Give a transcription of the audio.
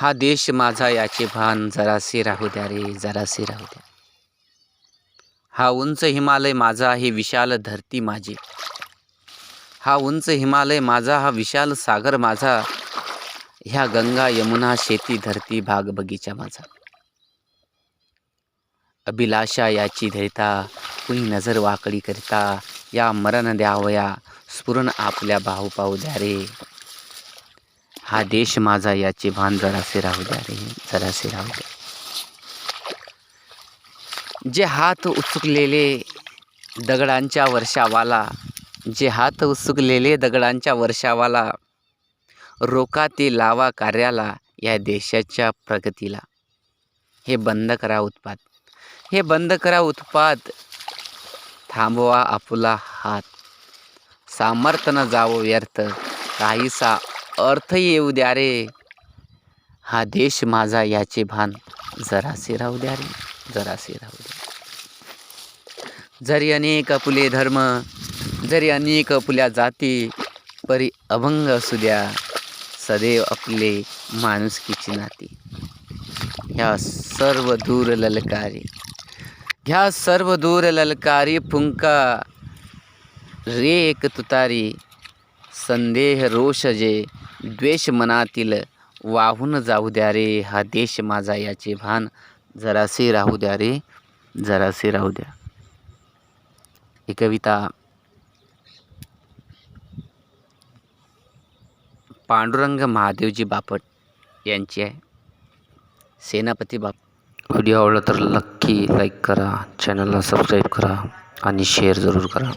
हा देश माझा याचे भान जरासे राहू द्या रे जरासे राहू द्या. हा उंच हिमालय माझा ही विशाल धरती माझी. हा उंच हिमालय माझा हा विशाल सागर माझा. ह्या गंगा यमुना शेती धरती भाग बगीचा माझा. अभिलाषा याची धरिता कुणी नजर वाकडी करिता या मरण द्यावया स्फुरण आपल्या भाऊ पाहू द्या रे. हा देश माझा याचे भान जरासे राहू द्या रे जरासे राहू द्या. जे हात उचकलेले दगडांच्या वर्षावाला जे हात उचकलेले दगडांच्या वर्षावाला रोका ते लावा कार्याला या देशाच्या प्रगतीला. हे बंद करा उत्पाद हे बंद करा उत्पाद थांबवा आपुला हात. सामर्थ्य न जावो व्यर्थ. काहीसा अर्थ येऊ द्या रे. हा देश माझा याचे भान जरासे राहू द्या रे जरासे राहू द्या. जरी अनेक अपुले धर्म जरी अनेक अपुल्या जाती परी अभंग असू द्या सदैव आपले माणुसकीची नाती. ह्या सर्व दूर ललकारी ह्या सर्व दूर ललकारी फुंका रे एक तुतारी संदेह रोष जे द्वेष मनातील वाहून जाऊ द्या रे. हा देश माझा याचे भान जरासे राहू द्या रे. जरासे राहू द्या. ही कविता पांडुरंग महादेवजी बापट यांची आहे. सेनापती बाप. व्हिडिओ आवडला तर नक्की लाईक करा चॅनलला सबस्क्राईब करा आणि शेअर जरूर करा.